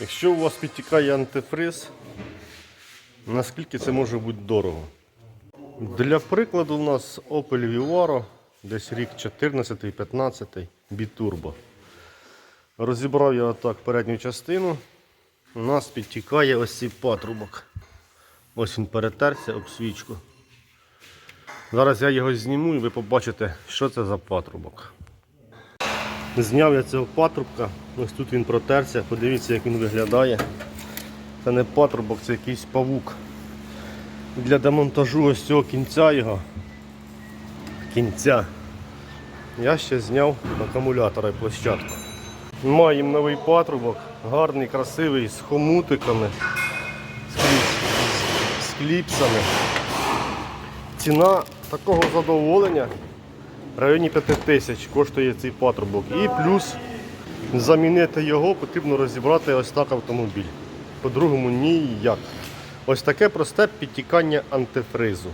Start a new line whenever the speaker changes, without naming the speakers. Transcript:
Якщо у вас підтікає антифриз, наскільки це може бути дорого? Для прикладу, у нас Opel Vivaro, десь рік 14-15, бітурбо. Розібрав я отак передню частину. У нас підтікає ось цей патрубок. Ось він перетерся об свічку. Зараз я його зніму і ви побачите, що це за патрубок. Зняв я цього патрубка, ось тут він протерся, подивіться, як він виглядає. Це не патрубок, це якийсь павук. Для демонтажу ось цього кінця його. Кінця. Я ще зняв акумулятора і площадку. Маємо новий патрубок, гарний, красивий, з хомутиками, з, кліп- кліпсами. Ціна такого задоволення в районі 5 тисяч коштує цей патрубок. І плюс замінити його потрібно розібрати ось так автомобіль. По-другому ніяк. Ось таке просте підтікання антифризу.